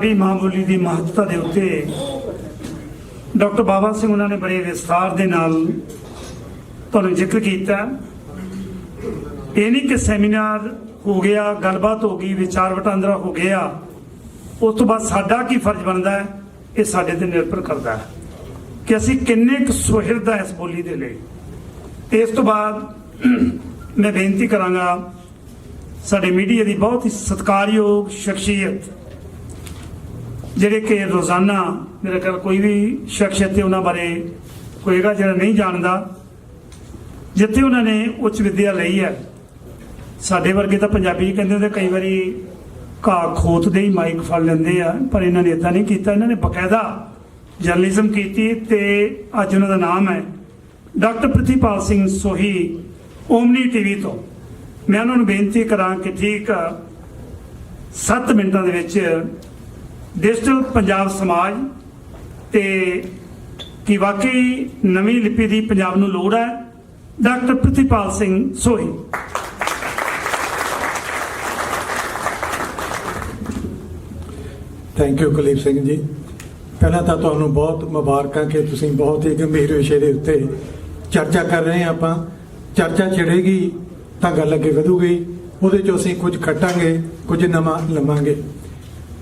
ਵੀ ਮਾਂ ਬੋਲੀ ਦੀ ਮਹੱਤਤਾ ਦੇ ਉੱਤੇ ਡਾਕਟਰ ਬਾਬਾ ਸਿੰਘ ਉਹਨਾਂ ਨੇ ਬੜੇ ਵਿਸਥਾਰ ਦੇ ਨਾਲ ਤੁਹਾਨੂੰ ਜ਼ਿਕਰ ਕੀਤਾ। ਇਹ ਨਹੀਂ ਕਿ ਸੈਮੀਨਾਰ ਹੋ ਗਿਆ, ਗੱਲਬਾਤ ਹੋ ਗਈ, ਵਿਚਾਰ ਵਟਾਂਦਰਾ ਹੋ ਗਿਆ, ਉਸ ਤੋਂ ਬਾਅਦ ਸਾਡਾ ਕੀ ਫਰਜ਼ ਬਣਦਾ ਹੈ? ਇਹ ਸਾਡੇ ਤੇ ਨਿਰਭਰ ਕਰਦਾ ਹੈ ਕਿ ਅਸੀਂ ਕਿੰਨੇ ਕੁ ਸੁਹਿਰਦ ਹੈ ਇਸ ਬੋਲੀ ਦੇ ਲਈ। ਇਸ ਤੋਂ ਬਾਅਦ ਮੈਂ ਬੇਨਤੀ ਕਰਾਂਗਾ, ਸਾਡੇ ਮੀਡੀਆ ਦੀ ਬਹੁਤ ਹੀ ਸਤਿਕਾਰਯੋਗ ਸ਼ਖਸੀਅਤ ਜਿਹੜੇ ਕਿ ਰੋਜ਼ਾਨਾ, ਮੇਰਾ ਖਿਆਲ ਕੋਈ ਵੀ ਸ਼ਖਸ ਇੱਥੇ ਉਹਨਾਂ ਬਾਰੇ ਹੋਏਗਾ ਜਿਹੜਾ ਨਹੀਂ ਜਾਣਦਾ, ਜਿੱਥੇ ਉਹਨਾਂ ਨੇ ਉੱਚ ਵਿੱਦਿਆ ਲਈ ਹੈ, ਸਾਡੇ ਵਰਗੇ ਤਾਂ ਪੰਜਾਬੀ 'ਚ ਕਹਿੰਦੇ ਹੁੰਦੇ, ਕਈ ਵਾਰੀ ਘਾਹ ਖੋਤ ਦੇ ਹੀ ਮਾਈਕ ਫੜ ਲੈਂਦੇ ਆ, ਪਰ ਇਹਨਾਂ ਨੇ ਇਦਾਂ ਨਹੀਂ ਕੀਤਾ, ਇਹਨਾਂ ਨੇ ਬਕਾਇਦਾ ਜਰਨਲਿਜ਼ਮ ਕੀਤੀ ਤੇ ਅੱਜ ਉਹਨਾਂ ਦਾ ਨਾਮ ਹੈ doctor Prithipal Singh Sohi, Omni TV ਤੋਂ। ਮੈਂ ਉਹਨਾਂ ਨੂੰ ਬੇਨਤੀ ਕਰਾਂ ਕਿ ਠੀਕ 7 ਮਿੰਟਾਂ ਦੇ ਵਿੱਚ ਡਿਜੀਟਲ ਪੰਜਾਬ ਸਮਾਜ ਤੇ ਕਿ ਵਾਕਈ ਨਵੀਂ ਲਿਪੀ ਦੀ ਪੰਜਾਬ ਨੂੰ ਲੋੜ ਹੈ, doctor Prithipal Singh Sohi. Thank you Kuldeep Singh ji. ਪਹਿਲਾਂ ਤਾਂ ਤੁਹਾਨੂੰ ਬਹੁਤ ਮੁਬਾਰਕਾਂ ਕਿ ਤੁਸੀਂ ਬਹੁਤ ਹੀ ਗੰਭੀਰ ਵਿਸ਼ੇ ਦੇ ਉੱਤੇ ਚਰਚਾ ਕਰ ਰਹੇ ਹਾਂ ਆਪਾਂ। ਚਰਚਾ ਛਿੜੇਗੀ ਤਾਂ ਗੱਲ ਅੱਗੇ ਵਧੂਗੀ। ਉਹਦੇ ਚੋਂ ਅਸੀਂ ਕੁਝ ਖੱਟਾਂਗੇ, ਕੁਝ ਨਵਾਂ ਲਵਾਂਗੇ।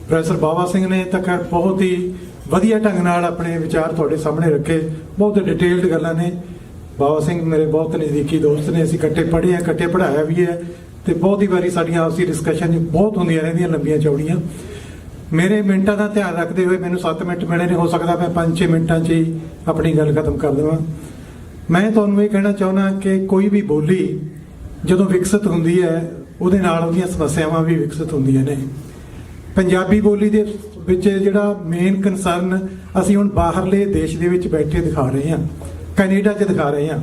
ਪ੍ਰੋਫੈਸਰ ਬਾਬਾ ਸਿੰਘ ਨੇ ਤਾਂ ਖੈਰ ਬਹੁਤ ਹੀ ਵਧੀਆ ਢੰਗ ਨਾਲ ਆਪਣੇ ਵਿਚਾਰ ਤੁਹਾਡੇ ਸਾਹਮਣੇ ਰੱਖੇ। ਬਹੁਤ ਡਿਟੇਲਡ ਗੱਲਾਂ ਨੇ। ਬਾਬਾ ਸਿੰਘ ਮੇਰੇ ਬਹੁਤ ਨਜ਼ਦੀਕੀ ਦੋਸਤ ਨੇ। ਅਸੀਂ ਇਕੱਠੇ ਪੜ੍ਹੇ ਆ, ਇਕੱਠੇ ਪੜ੍ਹਾਇਆ ਵੀ ਹੈ ਤੇ ਬਹੁਤ ਹੀ ਵਾਰੀ ਸਾਡੀਆਂ ਆਪਸੀ ਡਿਸਕਸ਼ਨ ਬਹੁਤ ਹੁੰਦੀਆਂ ਰਹਿੰਦੀਆਂ ਲੰਬੀਆਂ ਚੌੜੀਆਂ। ਮੇਰੇ ਮਿੰਟਾਂ ਦਾ ਧਿਆਨ ਰੱਖਦੇ ਹੋਏ ਮੈਨੂੰ 7 ਮਿੰਟ ਮਿਲੇ ਨੇ। ਹੋ ਸਕਦਾ ਮੈਂ 5-6 ਮਿੰਟਾਂ 'ਚ ਹੀ ਆਪਣੀ ਗੱਲ ਖਤਮ ਕਰ ਦੇਵਾਂ। ਮੈਂ ਤੁਹਾਨੂੰ ਇਹ ਕਹਿਣਾ ਚਾਹੁੰਦਾ ਕਿ ਕੋਈ ਵੀ ਬੋਲੀ ਜਦੋਂ ਵਿਕਸਿਤ ਹੁੰਦੀ ਹੈ, ਉਹਦੇ ਨਾਲ ਉਹਦੀਆਂ ਸਮੱਸਿਆਵਾਂ ਵੀ ਵਿਕਸਿਤ ਹੁੰਦੀਆਂ ਨੇ। ਪੰਜਾਬੀ ਬੋਲੀ ਦੇ ਵਿੱਚ ਜਿਹੜਾ ਮੇਨ ਕਨਸਰਨ ਅਸੀਂ ਹੁਣ ਬਾਹਰਲੇ ਦੇਸ਼ ਦੇ ਵਿੱਚ ਬੈਠੇ ਦਿਖਾ ਰਹੇ ਹਾਂ, ਕੈਨੇਡਾ 'ਚ ਦਿਖਾ ਰਹੇ ਹਾਂ।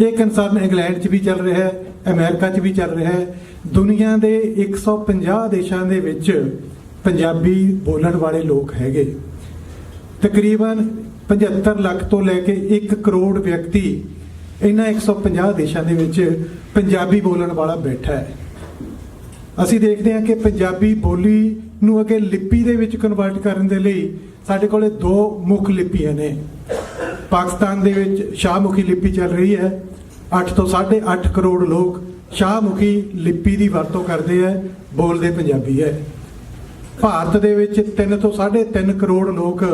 ਇਹ ਕਨਸਰਨ ਇੰਗਲੈਂਡ 'ਚ ਵੀ ਚੱਲ ਰਿਹਾ ਹੈ, ਅਮਰੀਕਾ 'ਚ ਵੀ ਚੱਲ ਰਿਹਾ ਹੈ। ਦੁਨੀਆ ਦੇ 150 ਦੇਸ਼ਾਂ ਦੇ ਵਿੱਚ ਪੰਜਾਬੀ ਬੋਲਣ ਵਾਲੇ ਲੋਕ ਹੈਗੇ। ਤਕਰੀਬਨ 75 ਲੱਖ ਤੋਂ ਲੈ ਕੇ 1 ਕਰੋੜ ਵਿਅਕਤੀ ਇਹਨਾਂ 150 ਦੇਸ਼ਾਂ ਦੇ ਵਿੱਚ ਪੰਜਾਬੀ ਬੋਲਣ ਵਾਲਾ ਬੈਠਾ ਹੈ। ਅਸੀਂ ਦੇਖਦੇ ਹਾਂ ਕਿ ਪੰਜਾਬੀ ਬੋਲੀ ਨੂੰ ਅੱਗੇ ਲਿਪੀ ਦੇ ਵਿੱਚ ਕਨਵਰਟ ਕਰਨ ਦੇ ਲਈ ਸਾਡੇ ਕੋਲੇ ਦੋ ਮੁੱਖ ਲਿਪੀਆਂ ਨੇ। ਪਾਕਿਸਤਾਨ ਦੇ ਵਿੱਚ ਸ਼ਾਹਮੁਖੀ ਲਿਪੀ ਚੱਲ ਰਹੀ ਹੈ। 8 ਤੋਂ 8.5 ਕਰੋੜ ਲੋਕ ਸ਼ਾਹਮੁਖੀ ਲਿਪੀ ਦੀ ਵਰਤੋਂ ਕਰਦੇ ਹੈ, ਬੋਲਦੇ ਪੰਜਾਬੀ ਹੈ। ਭਾਰਤ ਦੇ ਵਿੱਚ 3 ਤੋਂ 3.5 ਕਰੋੜ ਲੋਕ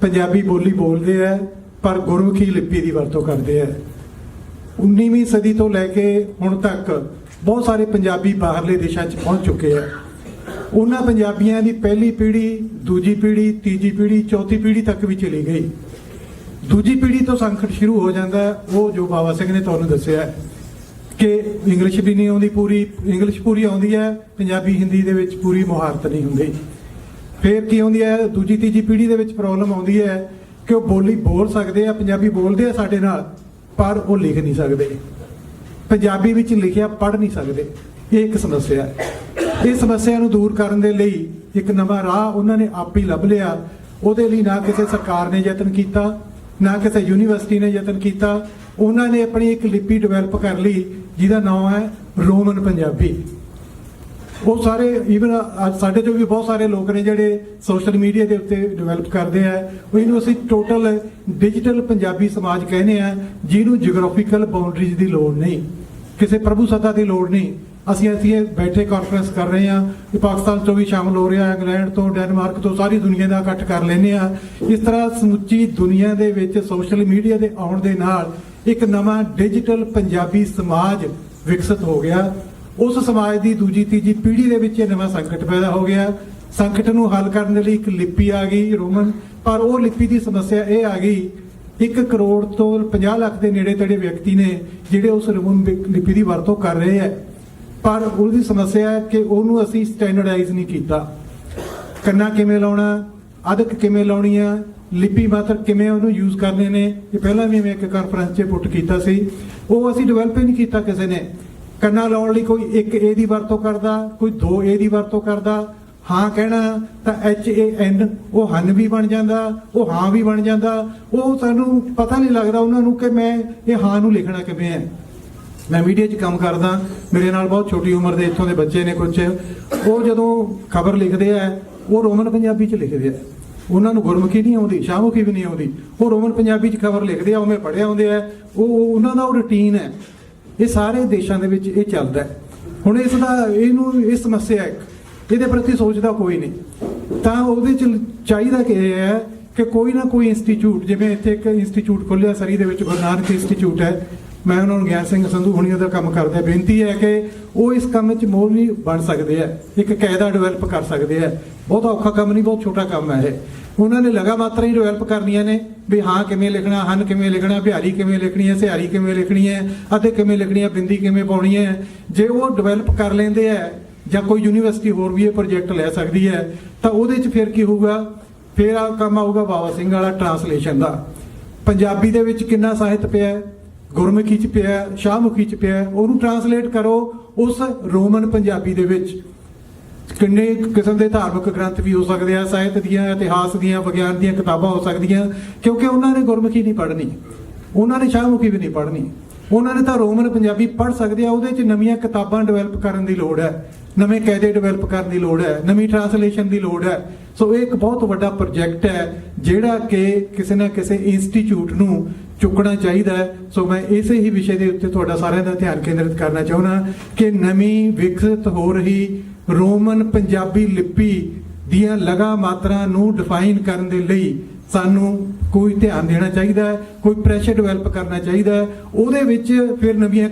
ਪੰਜਾਬੀ ਬੋਲੀ ਬੋਲਦੇ ਹੈ, ਪਰ ਗੁਰਮੁਖੀ ਲਿਪੀ ਦੀ ਵਰਤੋਂ ਕਰਦੇ ਹੈ। 19ਵੀਂ ਸਦੀ ਤੋਂ ਲੈ ਕੇ ਹੁਣ ਤੱਕ ਬਹੁਤ ਸਾਰੇ ਪੰਜਾਬੀ ਬਾਹਰਲੇ ਦੇਸ਼ਾਂ 'ਚ ਪਹੁੰਚ ਚੁੱਕੇ ਆ। ਉਹਨਾਂ ਪੰਜਾਬੀਆਂ ਦੀ ਪਹਿਲੀ ਪੀੜ੍ਹੀ, ਦੂਜੀ ਪੀੜ੍ਹੀ, ਤੀਜੀ ਪੀੜ੍ਹੀ, ਚੌਥੀ ਪੀੜ੍ਹੀ ਤੱਕ ਵੀ ਚਲੀ ਗਈ। ਦੂਜੀ ਪੀੜ੍ਹੀ ਤੋਂ ਸੰਕਟ ਸ਼ੁਰੂ ਹੋ ਜਾਂਦਾ ਉਹ ਜੋ ਬਾਬਾ ਸਿੰਘ ਨੇ ਤੁਹਾਨੂੰ ਦੱਸਿਆ ਕਿ ਇੰਗਲਿਸ਼ ਵੀ ਨਹੀਂ ਆਉਂਦੀ ਪੂਰੀ, ਇੰਗਲਿਸ਼ ਪੂਰੀ ਆਉਂਦੀ ਹੈ, ਪੰਜਾਬੀ ਹਿੰਦੀ ਦੇ ਵਿੱਚ ਪੂਰੀ ਮੁਹਾਰਤ ਨਹੀਂ ਹੁੰਦੀ। ਫਿਰ ਕੀ ਆਉਂਦੀ ਹੈ? ਦੂਜੀ, ਤੀਜੀ ਪੀੜ੍ਹੀ ਦੇ ਵਿੱਚ ਪ੍ਰੋਬਲਮ ਆਉਂਦੀ ਹੈ ਕਿ ਉਹ ਬੋਲੀ ਬੋਲ ਸਕਦੇ ਆ, ਪੰਜਾਬੀ ਬੋਲਦੇ ਆ ਸਾਡੇ ਨਾਲ, ਪਰ ਉਹ ਲਿਖ ਨਹੀਂ ਸਕਦੇ। ਪੰਜਾਬੀ ਵਿੱਚ ਲਿਖਿਆ ਪੜ੍ਹ ਨਹੀਂ ਸਕਦੇ। ਇਹ ਇੱਕ ਸਮੱਸਿਆ ਹੈ। ਇਹ ਸਮੱਸਿਆ ਨੂੰ ਦੂਰ ਕਰਨ ਦੇ ਲਈ ਇੱਕ ਨਵਾਂ ਰਾਹ ਉਹਨਾਂ ਨੇ ਆਪ ਹੀ ਲੱਭ ਲਿਆ। ਉਹਦੇ ਲਈ ਨਾ ਕਿਸੇ ਸਰਕਾਰ ਨੇ ਯਤਨ ਕੀਤਾ, ਨਾ ਕਿਸੇ ਯੂਨੀਵਰਸਿਟੀ ਨੇ ਯਤਨ ਕੀਤਾ। ਉਹਨਾਂ ਨੇ ਆਪਣੀ ਇੱਕ ਲਿਪੀ ਡਿਵੈਲਪ ਕਰ ਲਈ, ਜਿਹਦਾ ਨਾਮ ਹੈ ਰੋਮਨ ਪੰਜਾਬੀ। ਉਹ ਸਾਰੇ ਈਵਨ ਸਾਡੇ ਤੋਂ ਵੀ ਬਹੁਤ ਸਾਰੇ ਲੋਕ ਨੇ ਜਿਹੜੇ ਸੋਸ਼ਲ ਮੀਡੀਆ ਦੇ ਉੱਤੇ ਡਿਵੈਲਪ ਕਰਦੇ ਆ ਇਹਨੂੰ ਅਸੀਂ ਟੋਟਲ ਡਿਜੀਟਲ ਪੰਜਾਬੀ ਸਮਾਜ ਕਹਿੰਦੇ ਆ, ਜਿਹਨੂੰ ਜੀਓਗ੍ਰਾਫੀਕਲ ਬਾਉਂਡਰੀਜ਼ ਦੀ ਲੋੜ ਨਹੀਂ। ਕਿਸੇ ਪ੍ਰਭੂ ਸੱਤਾ ਦੀ ਲੋੜ ਨਹੀਂ। ਅਸੀਂ ਅਸੀਂ ਬੈਠੇ ਕਾਨਫਰੰਸ ਕਰ ਰਹੇ ਹਾਂ ਕਿ ਪਾਕਿਸਤਾਨ ਤੋਂ ਵੀ ਸ਼ਾਮਲ ਹੋ ਰਿਹਾ ਇੰਗਲੈਂਡ ਤੋਂ, ਡੈਨਮਾਰਕ ਤੋਂ, ਸਾਰੀ ਦੁਨੀਆ ਦਾ ਇਕੱਠ ਕਰ ਲੈਨੇ ਆ ਇਸ ਤਰ੍ਹਾਂ ਸਮੁੱਚੀ ਦੁਨੀਆ ਦੇ ਵਿੱਚ ਸੋਸ਼ਲ ਮੀਡੀਆ ਦੇ ਆਉਣ ਦੇ ਨਾਲ ਇੱਕ ਨਵਾਂ ਡਿਜੀਟਲ ਪੰਜਾਬੀ ਸਮਾਜ ਵਿਕਸਿਤ ਹੋ ਗਿਆ। ਉਸ ਸਮਾਜ ਦੀ ਦੂਜੀ, ਤੀਜੀ ਪੀੜ੍ਹੀ ਦੇ ਵਿੱਚ ਇਹ ਨਵਾਂ ਸੰਕਟ ਪੈਦਾ ਹੋ ਗਿਆ। ਸੰਕਟ ਨੂੰ ਹੱਲ ਕਰਨ ਦੇ ਲਈ ਇੱਕ ਲਿਪੀ ਆ ਗਈ ਰੋਮਨ, ਪਰ ਉਹ ਲਿਪੀ ਦੀ ਸਮੱਸਿਆ ਇਹ ਆ ਗਈ 1 ਕਰੋੜ ਤੋਂ 50 ਲੱਖ ਦੇ ਨੇੜੇ ਤੇੜੇ ਵਿਅਕਤੀ ਨੇ ਜਿਹੜੇ ਉਸ ਰੋਮਨ ਲਿ- ਲਿਪੀ ਦੀ ਵਰਤੋਂ ਕਰ ਰਹੇ ਹੈ। ਪਰ ਉਹਦੀ ਸਮੱਸਿਆ ਹੈ ਕਿ ਉਹਨੂੰ ਅਸੀਂ ਸਟੈਂਡਰਡਾਈਜ਼ ਨਹੀਂ ਕੀਤਾ। ਕੰਨਾ ਕਿਵੇਂ ਲਾਉਣਾ, ਅਦਕ ਕਿਵੇਂ ਲਾਉਣੀ ਆ ਲਿਪੀ ਮਾਤਰ ਕਿਵੇਂ ਉਹਨੂੰ ਯੂਜ਼ ਕਰਨੇ ਨੇ, ਇਹ ਪਹਿਲਾਂ ਵੀ ਮੈਂ ਇੱਕ ਕਾਨਫਰੰਸ 'ਚ ਪੁੱਟ ਕੀਤਾ ਸੀ। ਉਹ ਅਸੀਂ ਡਿਵੈਲਪ ਹੀ ਨਹੀਂ ਕੀਤਾ ਕਿਸੇ ਨੇ। ਕੰਨਾ ਲਾਉਣ ਲਈ ਕੋਈ ਇੱਕ ਏ ਦੀ ਵਰਤੋਂ ਕਰਦਾ, ਕੋਈ ਦੋ ਏ ਦੀ ਵਰਤੋਂ ਕਰਦਾ ਹਾਂ ਕਹਿਣਾ ਤਾਂ ਐਚ ਏ ਐਨ ਉਹ ਹਨ ਵੀ ਬਣ ਜਾਂਦਾ, ਉਹ ਹਾਂ ਵੀ ਬਣ ਜਾਂਦਾ, ਉਹ ਸਾਨੂੰ ਪਤਾ ਨਹੀਂ ਲੱਗਦਾ ਉਹਨਾਂ ਨੂੰ ਕਿ ਮੈਂ ਇਹ ਹਾਂ ਨੂੰ ਲਿਖਣਾ ਕਿਵੇਂ ਹੈ। ਮੈਂ ਮੀਡੀਆ 'ਚ ਕੰਮ ਕਰਦਾ, ਮੇਰੇ ਨਾਲ ਬਹੁਤ ਛੋਟੀ ਉਮਰ ਦੇ ਇੱਥੋਂ ਦੇ ਬੱਚੇ ਨੇ ਕੁਝ ਉਹ ਜਦੋਂ ਖਬਰ ਲਿਖਦੇ ਆ, ਉਹ ਰੋਮਨ ਪੰਜਾਬੀ ਚ ਲਿਖਦੇ ਆ। ਉਹਨਾਂ ਨੂੰ ਗੁਰਮੁਖੀ ਨਹੀਂ ਆਉਂਦੀ, ਸ਼ਾਹਮੁਖੀ ਵੀ ਨਹੀਂ ਆਉਂਦੀ। ਉਹ ਰੋਮਨ ਪੰਜਾਬੀ ਚ ਖਬਰ ਲਿਖਦੇ ਆ, ਉਵੇਂ ਪੜ੍ਹਿਆ ਹੁੰਦੇ ਆ। ਉਹ ਉਹਨਾਂ ਦਾ ਉਹ ਰੁਟੀਨ ਹੈ। ਇਹ ਸਾਰੇ ਦੇਸ਼ਾਂ ਦੇ ਵਿੱਚ ਇਹ ਚੱਲਦਾ ਹੁਣ ਇਸ ਦਾ, ਇਹਨੂੰ ਇਹ ਸਮੱਸਿਆ ਹੈ ਇਹਦੇ ਪ੍ਰਤੀ ਸੋਚਦਾ ਕੋਈ ਨਹੀਂ। ਤਾਂ ਉਹਦੇ ਚ ਚਾਹੀਦਾ ਕਿ ਇਹ ਹੈ ਕਿ ਕੋਈ ਨਾ ਕੋਈ ਇੰਸਟੀਚਿਊਟ, ਜਿਵੇਂ ਇੱਥੇ ਇੱਕ ਇੰਸਟੀਚਿਊਟ ਖੁੱਲਿਆ ਸਰੀ ਦੇ ਵਿੱਚ ਗੁਰੂ ਨਾਨਕ ਇੰਸਟੀਚਿਊਟ ਹੈ। ਮੈਂ ਉਹਨਾਂ ਨੂੰ ਗਿਆਨ ਸਿੰਘ ਸੰਧੂ ਹੁਣੀਆਂ ਦਾ ਕੰਮ ਕਰਦੇ ਬੇਨਤੀ ਹੈ ਕਿ ਉਹ ਇਸ ਕੰਮ ਵਿੱਚ ਮੋਲ ਵੀ ਬਣ ਸਕਦੇ ਆ ਇੱਕ ਕਾਇਦਾ ਡਿਵੈਲਪ ਕਰ ਸਕਦੇ ਆ ਬਹੁਤ ਔਖਾ ਕੰਮ ਨਹੀਂ, ਬਹੁਤ ਛੋਟਾ ਕੰਮ ਹੈ ਇਹ। ਉਹਨਾਂ ਨੇ ਲਗਾ ਮਾਤਰਾ ਹੀ ਡਿਵੈਲਪ ਕਰਨੀਆਂ ਨੇ, ਵੀ ਹਾਂ ਕਿਵੇਂ ਲਿਖਣਾ, ਹਨ ਕਿਵੇਂ ਲਿਖਣਾ, ਬਿਹਾਰੀ ਕਿਵੇਂ ਲਿਖਣੀ ਹੈ, ਸਿਹਾਰੀ ਕਿਵੇਂ ਲਿਖਣੀ ਹੈ ਅਤੇ ਕਿਵੇਂ ਲਿਖਣੀ ਹੈ, ਬਿੰਦੀ ਕਿਵੇਂ ਪਾਉਣੀ ਹੈ। ਜੇ ਉਹ ਡਿਵੈਲਪ ਕਰ ਲੈਂਦੇ ਆ ਜਾਂ ਕੋਈ ਯੂਨੀਵਰਸਿਟੀ ਹੋਰ ਵੀ ਇਹ ਪ੍ਰੋਜੈਕਟ ਲੈ ਸਕਦੀ ਹੈ, ਤਾਂ ਉਹਦੇ 'ਚ ਫਿਰ ਕੀ ਹੋਊਗਾ? ਫਿਰ ਆ ਕੰਮ ਆਊਗਾ ਬਾਬਾ ਸਿੰਘ ਵਾਲਾ ਟਰਾਂਸਲੇਸ਼ਨ ਦਾ। ਪੰਜਾਬੀ ਦੇ ਵਿੱਚ ਕਿੰਨਾ ਸਾਹਿਤ ਪਿਆ ਗੁਰਮੁਖੀ ਚ ਪਿਆ ਸ਼ਾਹਮੁਖੀ ਚ ਪਿਆ ਉਹਨੂੰ ਟਰਾਂਸਲੇਟ ਕਰੋ ਉਸ ਰੋਮਨ ਪੰਜਾਬੀ ਦੇ ਵਿੱਚ। ਕਿੰਨੇ ਕਿਸਮ ਦੇ ਧਾਰਮਿਕ ਗ੍ਰੰਥ ਵੀ ਹੋ ਸਕਦੇ ਆ, ਸਾਹਿਤ ਦੀਆਂ, ਇਤਿਹਾਸ ਦੀਆਂ, ਵਿਗਿਆਨ ਦੀਆਂ ਕਿਤਾਬਾਂ ਹੋ ਸਕਦੀਆਂ, ਕਿਉਂਕਿ ਉਹਨਾਂ ਨੇ ਗੁਰਮੁਖੀ ਨਹੀਂ ਪੜ੍ਹਨੀ। ਉਹਨਾਂ ਨੇ ਸ਼ਾਹਮੁਖੀ ਵੀ ਨਹੀਂ ਪੜ੍ਹਨੀ। ਉਹਨਾਂ ਨੇ ਤਾਂ ਰੋਮਨ ਪੰਜਾਬੀ ਪੜ੍ਹ ਸਕਦੇ ਆ, ਉਹਦੇ 'ਚ ਨਵੀਆਂ ਕਿਤਾਬਾਂ ਡਿਵੈਲਪ ਕਰਨ ਦੀ ਲੋੜ ਹੈ। ਨਵੇਂ ਕਾਇਦੇ ਡਿਵੈਲਪ ਕਰਨ ਦੀ ਲੋੜ ਹੈ, ਨਵੀਂ ਟ੍ਰਾਂਸਲੇਸ਼ਨ ਦੀ ਲੋੜ ਹੈ। ਸੋ ਇਹ ਇੱਕ ਬਹੁਤ ਵੱਡਾ ਪ੍ਰੋਜੈਕਟ ਹੈ, ਜਿਹੜਾ ਕਿ ਕਿਸੇ ਨਾ ਕਿਸੇ ਇੰਸਟੀਚਿਊਟ ਨੂੰ ਚੁੱਕਣਾ ਚਾਹੀਦਾ ਹੈ। ਸੋ ਮੈਂ ਇਸੇ ਹੀ ਵਿਸ਼ੇ ਦੇ ਉੱਤੇ ਤੁਹਾਡਾ ਸਾਰਿਆਂ ਦਾ ਧਿਆਨ ਕੇਂਦਰਿਤ ਕਰਨਾ ਚਾਹੁੰਦਾ ਕਿ ਨਵੀਂ ਵਿਕਸਿਤ ਹੋ ਰਹੀ ਰੋਮਨ ਪੰਜਾਬੀ ਲਿਪੀ ਦੀਆਂ ਲਗਾ ਮਾਤਰਾ ਨੂੰ ਡਿਫਾਈਨ ਕਰਨ ਦੇ ਲਈ ਸਾਨੂੰ ਕੋਈ ਧਿਆਨ ਦੇਣਾ ਚਾਹੀਦਾ ਹੈ, ਕੋਈ ਪ੍ਰੈਸ਼ਰ ਡਿਵੈਲਪ ਕਰਨਾ ਚਾਹੀਦਾ ਹੈ। ਉਹਦੇ ਵਿੱਚ ਫਿਰ ਨਵੀਆਂ